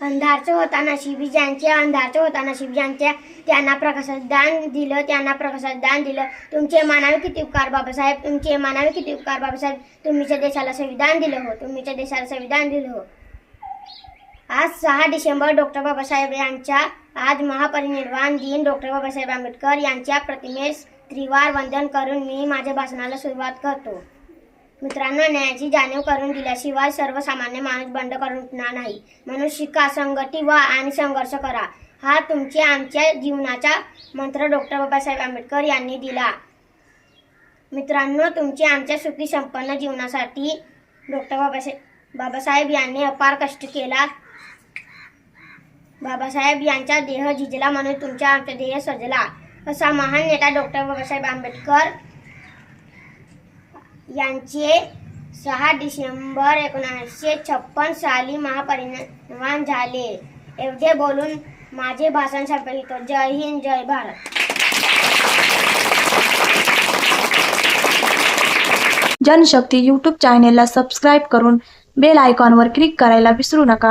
अंधारचं होता नशीब ज्यांच्या अंधारचं होता नशीब ज्यांच्या त्यांना प्रकाशात दान दिलं त्यांना प्रकाशात दान दिलं. तुमचे मानावे किती उपकार बाबासाहेब? तुमचे मानावे किती उपकार बाबासाहेब? तुम्हीच्या देशाला संविधान दिलं हो तुम्हीच्या देशाला संविधान दिलं हो. आज सहा डिसेंबर डॉक्टर बाबासाहेब यांच्या आज महापरिनिर्वाण दिन. डॉक्टर बाबासाहेब आंबेडकर यांच्या प्रतिमेस त्रिवार वंदन करून मी माझ्या भाषणाला सुरुवात करतो. मित्रांनो न्यायाची जाणीव करून दिल्याशिवाय सर्वसामान्य माणूस बंड करून उठणार नाही. म्हणून शिका संघटी व्हा आणि संघर्ष करा. हा तुमच्या आमच्या जीवनाचा मंत्र डॉक्टर बाबासाहेब आंबेडकर यांनी दिला. मित्रांनो तुमच्या आमच्या सुखी संपन्न जीवनासाठी डॉक्टर बाबासाहेब बाबासाहेब यांनी अपार कष्ट केला. बाबासाहेब यांचा देह झिजला म्हणून तुमच्या आमचा देह सजला. असा महान नेता डॉक्टर बाबासाहेब आंबेडकर यांचे सहा डिसेंबर एकोणीसशे छप्पन साली महापरिणाम झाले. एवढे बोलून माझे भाषण संपवितो जय हिंद जय भारत. जनशक्ती यूट्यूब चॅनेलला सबस्क्राईब करून बेल आयकॉनवर क्लिक करायला विसरू नका.